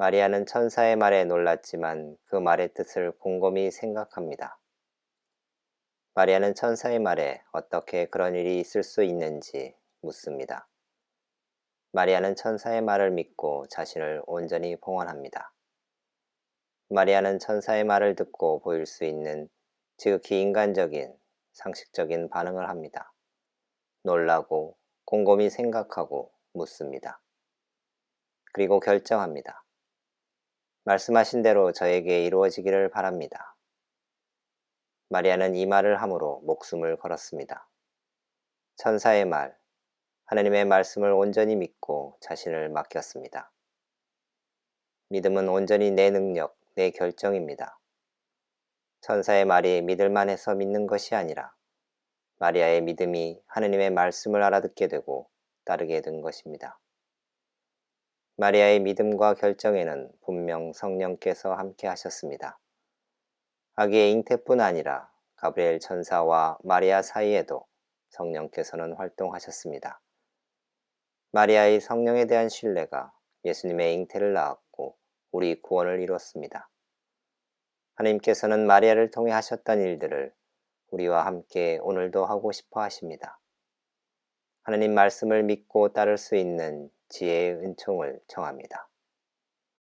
마리아는 천사의 말에 놀랐지만 그 말의 뜻을 곰곰이 생각합니다. 마리아는 천사의 말에 어떻게 그런 일이 있을 수 있는지 묻습니다. 마리아는 천사의 말을 믿고 자신을 온전히 봉헌합니다. 마리아는 천사의 말을 듣고 보일 수 있는 지극히 인간적인 상식적인 반응을 합니다. 놀라고 곰곰이 생각하고 묻습니다. 그리고 결정합니다. 말씀하신 대로 저에게 이루어지기를 바랍니다. 마리아는 이 말을 함으로 목숨을 걸었습니다. 천사의 말, 하나님의 말씀을 온전히 믿고 자신을 맡겼습니다. 믿음은 온전히 내 능력, 내 결정입니다. 천사의 말이 믿을만 해서 믿는 것이 아니라 마리아의 믿음이 하느님의 말씀을 알아듣게 되고 따르게 된 것입니다. 마리아의 믿음과 결정에는 분명 성령께서 함께 하셨습니다. 아기의 잉태뿐 아니라 가브리엘 천사와 마리아 사이에도 성령께서는 활동하셨습니다. 마리아의 성령에 대한 신뢰가 예수님의 잉태를 낳았고 우리 구원을 이뤘습니다. 하나님께서는 마리아를 통해 하셨던 일들을 우리와 함께 오늘도 하고 싶어 하십니다. 하나님 말씀을 믿고 따를 수 있는 지혜의 은총을 청합니다.